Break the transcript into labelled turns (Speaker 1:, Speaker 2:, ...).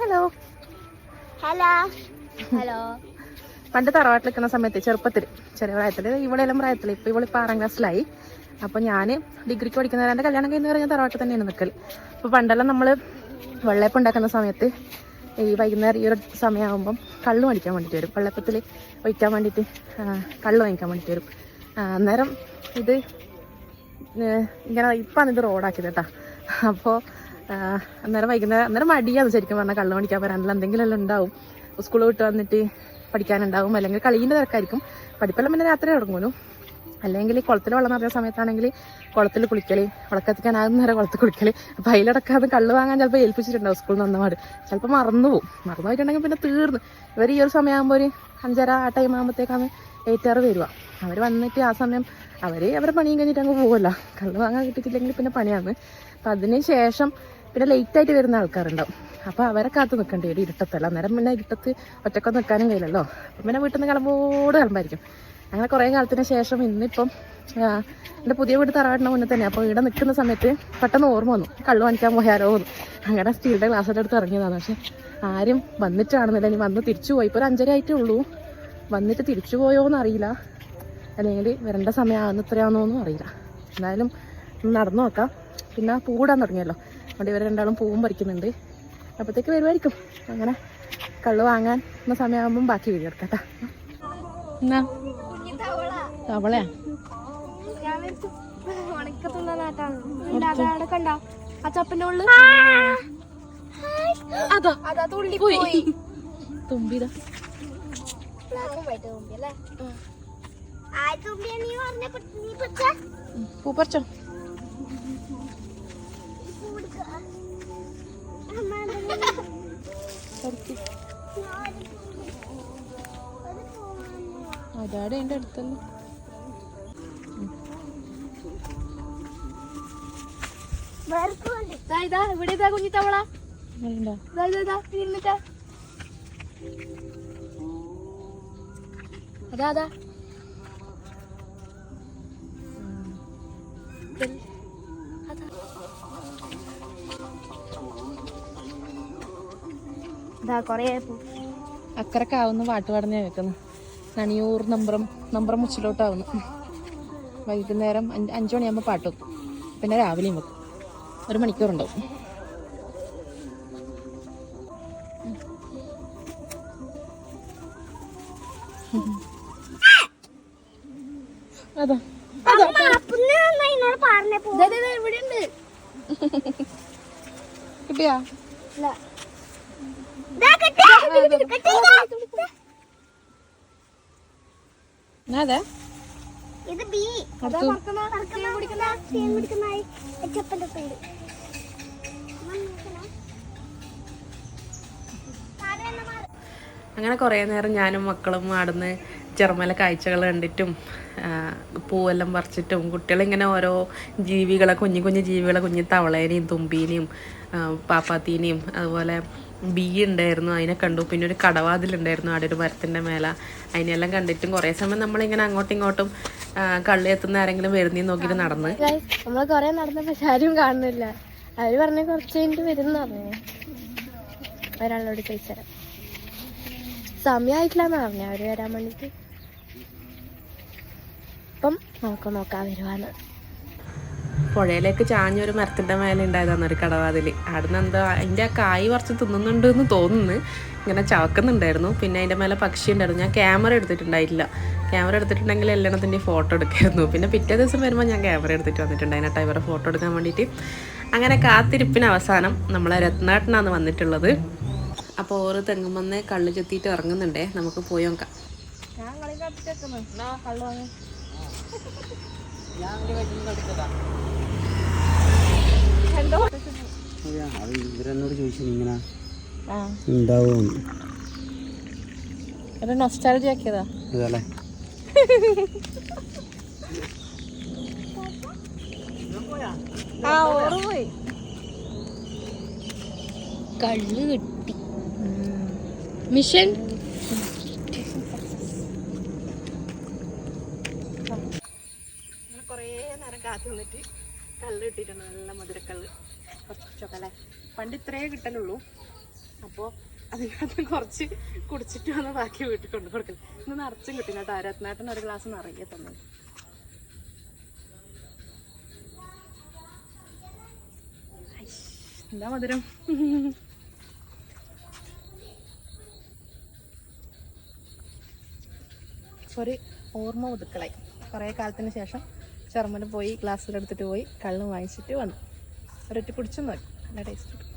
Speaker 1: Hello
Speaker 2: hello hello
Speaker 1: പണ്ട് തറവാട്ടിൽ നിൽക്കുന്ന സമയത്ത് ചെറുപ്പത്തിൽ ചെറിയ പ്രായത്തിൽ ഇവിടെ എല്ലാം പ്രായത്തിൽ ഇപ്പോൾ ഇവളിപ്പോൾ ആറാം ക്ലാസ്സിലായി. അപ്പോൾ ഞാൻ ഡിഗ്രിക്ക് പഠിക്കുന്ന എന്റെ കല്യാണം കഴിഞ്ഞു പറഞ്ഞാൽ തറവാട്ടിൽ തന്നെയാണ് നിൽക്കൽ അപ്പോൾ പണ്ടെല്ലാം നമ്മൾ വെള്ളയപ്പം ഉണ്ടാക്കുന്ന സമയത്ത് ഈ വൈകുന്നേരം ഈ ഒരു സമയമാകുമ്പം കള്ള് മേടിക്കാൻ വേണ്ടിയിട്ട് വരും. വെള്ളപ്പത്തിൽ ഒഴിക്കാൻ വേണ്ടിയിട്ട് കള്ളു വാങ്ങിക്കാൻ വേണ്ടിയിട്ട് വരും. അന്നേരം ഇത് ഇങ്ങനെ ഇപ്പാണ് ഇത് റോഡാക്കിയത് കേട്ടാ. അപ്പോൾ അന്നേരം വൈകുന്നേരം അന്നേരം മടിയാണ് ശരിക്കും പറഞ്ഞാൽ കള്ള് മേടിക്കാൻ വരാനുള്ള എന്തെങ്കിലും ഉണ്ടാവും. സ്കൂൾ വിട്ട് വന്നിട്ട് പഠിക്കാനുണ്ടാവും. അല്ലെങ്കിൽ കളീന്റെ തിരക്കായിരിക്കും. പഠിപ്പെല്ലാം പിന്നെ രാത്രി തുടങ്ങുമല്ലോ. അല്ലെങ്കിൽ കുളത്തിൽ വെള്ളം നിറഞ്ഞ സമയത്താണെങ്കിൽ കുളത്തിൽ കുളിക്കൽ വിളക്കത്തിക്കാനാകുന്ന നേരം കുളത്തിൽ കുളിക്കൽ അപ്പോൾ അതിലടക്കാതെ കള്ള് വാങ്ങാൻ ചിലപ്പോൾ ഏൽപ്പിച്ചിട്ടുണ്ടാവും സ്കൂളിൽ നിന്ന് വന്നപാട് ചിലപ്പോൾ മറന്നു പോകും മറന്നു പോയിട്ടുണ്ടെങ്കിൽ പിന്നെ തീർന്നു. ഇവർ ഈ ഒരു സമയമാകുമ്പോൾ ഒരു അഞ്ചര ആ ടൈം ആകുമ്പോഴത്തേക്കാണ് ഏറ്റാറ് വരിക. അവർ വന്നിട്ട് ആ സമയം അവർ അവരുടെ പണിയും കഴിഞ്ഞിട്ട് അങ്ങ് പോകുമല്ലോ കള്ള് വാങ്ങാൻ കിട്ടിയിട്ടില്ലെങ്കിൽ പിന്നെ പണിയാണ്. അപ്പം അതിന് ശേഷം പിന്നെ ലേറ്റ് ആയിട്ട് വരുന്ന ആൾക്കാരുണ്ടാവും. അപ്പോൾ അവരെ കാത്ത് നിൽക്കേണ്ടി വരും ഇരുട്ടത്തല്ല. അന്നേരം പിന്നെ ഇരുട്ടത്ത് ഒറ്റക്കൊന്നും നിൽക്കാനും കഴിയില്ലല്ലോ. അപ്പം പിന്നെ വീട്ടിൽ നിന്ന് കിളമ്പോട് കിളമ്പായിരിക്കും. അങ്ങനെ കുറേ കാലത്തിന് ശേഷം ഇന്നിപ്പം എന്റെ പുതിയ വീട് തറവാടിന് മുന്നേ തന്നെ. അപ്പോൾ ഇവിടെ നിൽക്കുന്ന സമയത്ത് പെട്ടെന്ന് ഓർമ്മ വന്നു. കള്ളു വാങ്ങിക്കാൻ പോയാലോ എന്ന്. അങ്ങനെ സ്റ്റീലിന്റെ ഗ്ലാസ്സിന്റെ അടുത്ത് ഇറങ്ങിയതാണ്. പക്ഷെ ആരും വന്നിട്ടാണെന്നില്ല. ഇനി വന്ന് തിരിച്ചു പോയി. ഇപ്പോൾ ഒരു അഞ്ചര ആയിട്ടേ ഉള്ളൂ. വന്നിട്ട് തിരിച്ചു പോയോ എന്നറിയില്ല അല്ലെങ്കിൽ വരേണ്ട സമയമാകുന്ന എന്നും അറിയില്ല. എന്തായാലും നടന്നു നോക്കാം. പിന്നെ പൂടാൻ തുടങ്ങിയല്ലോ. അതുകൊണ്ട് ഇവർ രണ്ടാളും പൂവും പറിക്കുന്നുണ്ട്. അപ്പോഴത്തേക്ക് വരുമായിരിക്കും അങ്ങനെ കള്ള് വാങ്ങാൻ എന്ന സമയമാകുമ്പം ബാക്കി വീഡിയോ എടുക്കാം കേട്ടോ. എന്നാ?
Speaker 2: തവളയാ? ഉണക്കത്തുള്ള നാട്ടാണ്. അവിടെ കണ്ട? ആ ചപ്പന്റെ ഉള്ളിൽ.
Speaker 1: അതാ.
Speaker 2: അതാ തുള്ളി പോയി.
Speaker 1: തുമ്പിതാ. പൂ അതാടെ എന്റെ അടുത്തല്ലോ?
Speaker 2: ഇവിടെ ഇതാ കുഞ്ഞി ഇതാ ഇതാ ഇതാ ഇരുന്നിട്ടാ അതാ അതാ. ഇതാ കൊറേ
Speaker 1: അക്കരക്കാവുന്ന പാട്ട് പാടുന്ന കേൾക്കുന്നു നണിയൂർ നമ്പറം നമ്പറം മുച്ചിലോട്ടാവുന്നു. വൈകുന്നേരം അഞ്ച് അഞ്ച് മണിയാകുമ്പോൾ പാട്ട്. വെക്കും പിന്നെ രാവിലെയും വെക്കും. ഒരു മണിക്കൂറുണ്ടാവും. അതാ. കിട്ടിയാ? കിട്ടിയാ
Speaker 2: ഇത് ബി. അതാ കുടിക്കുന്ന. പേര്
Speaker 1: അങ്ങനെ കുറേ നേരം ഞാനും മക്കളും ആടുന്ന് ചെറുമല കാഴ്ചകൾ കണ്ടിട്ടും പൂവെല്ലാം പറിച്ചിട്ടും കുട്ടികളിങ്ങനെ ഓരോ ജീവികളെ കുഞ്ഞു കുഞ്ഞു ജീവികളെ കുഞ്ഞു തവളേനെയും തുമ്പീനെയും പാപ്പാത്തീനെയും അതുപോലെ ബീ ഉണ്ടായിരുന്നു അതിനെ കണ്ടു. പിന്നെ ഒരു കടവാതിലുണ്ടായിരുന്നു അവിടെ ഒരു മരത്തിന്റെ മേലെ. അതിനെല്ലാം കണ്ടിട്ടും കുറേ സമയം നമ്മളിങ്ങനെ അങ്ങോട്ടും ഇങ്ങോട്ടും കള്ളി എത്തുന്ന ആരെങ്കിലും വരുന്നേ നോക്കിയിട്ട് നടന്ന്.
Speaker 2: നമ്മൾ കൊറേ പക്ഷെ ആരും കാണുന്നില്ല. അവർ പറഞ്ഞ കുറച്ച് കഴിഞ്ഞിട്ട് വരുന്ന പറഞ്ഞു. ഒരാളോട് ചോദിച്ചാൽ സമയമായിട്ടില്ലെന്ന് പറഞ്ഞു അവർ വരാൻ വേണ്ടിട്ട് അപ്പം നമുക്ക് നോക്കാം വരുവാന്ന്.
Speaker 1: പുഴയിലേക്ക് ചാഞ്ഞൊരു മരത്തിന്റെ മേലെ ഉണ്ടായതാണ് ഒരു കടവാതിൽ അവിടുന്ന് എന്താ അതിന്റെ ആ കായ് കുറച്ച് തിന്നുന്നുണ്ട് എന്ന് തോന്നുന്നു. ഇങ്ങനെ ചവക്കുന്നുണ്ടായിരുന്നു. പിന്നെ അതിന്റെ മേലെ പക്ഷി ഉണ്ടായിരുന്നു ഞാൻ ക്യാമറ എടുത്തിട്ടുണ്ടായില്ല ക്യാമറ എടുത്തിട്ടുണ്ടെങ്കിൽ എല്ലാണത്തിന്റെ ഫോട്ടോ എടുക്കായിരുന്നു. പിന്നെ പിറ്റേ ദിവസം വരുമ്പോൾ ഞാൻ ക്യാമറ എടുത്തിട്ട് വന്നിട്ടുണ്ട്. അതിനായിട്ട് ഇവരെ ഫോട്ടോ എടുക്കാൻ വേണ്ടിയിട്ട്. അങ്ങനെ കാത്തിരിപ്പിന് അവസാനം നമ്മളെ രത്നാട്ടനാണ് വന്നിട്ടുള്ളത്. അപ്പോൾ ഓരോ തെങ്ങുമെന്ന് കള്ളു ചെത്തിയിട്ട് ഇറങ്ങുന്നുണ്ടേ. നമുക്ക് പോയി നോക്കാം.
Speaker 3: അത് ഇവരെന്നോട് ചോദിച്ചു ഇങ്ങനെ ഉണ്ടാവും.
Speaker 1: ഒരു നൊസ്റ്റാലജി ആക്കിയതാ.
Speaker 3: അതല്ലേ
Speaker 1: ആ ഓറ് പോയി
Speaker 2: കള്ള് കിട്ടി. മിഷൻ?
Speaker 1: കുറേ നേരം കാത്തു നിന്നിട്ട് കല്ല് കിട്ടിയിട്ടുണ്ട് നല്ല മധുരക്കല്ല് കുറച്ചൊക്കെ അല്ലേ പണ്ട് ഇത്രയേ കിട്ടലുള്ളൂ. അപ്പോൾ അതിനകത്ത് കുറച്ച് കുടിച്ചിട്ട് വന്ന് ബാക്കി വീട്ടിൽ കൊണ്ടു കൊടുക്കും ഇന്ന് നിറച്ചും കിട്ടും കേട്ടോ. രത്നാട്ടൻ ഒരു ഗ്ലാസ് നിറയെ തന്നെ. എന്താ മധുരം? ഒരു ഓർമ്മ ഒതുക്കളായി കുറേ കാലത്തിന് ശേഷം ചെറുമന് പോയി ഗ്ലാസ്സിലെടുത്തിട്ട് പോയി കള്ളും വാങ്ങിച്ചിട്ട് വന്നു. ഒരൊറ്റ കുടിച്ചു നോക്കി നല്ല ടേസ്റ്റ്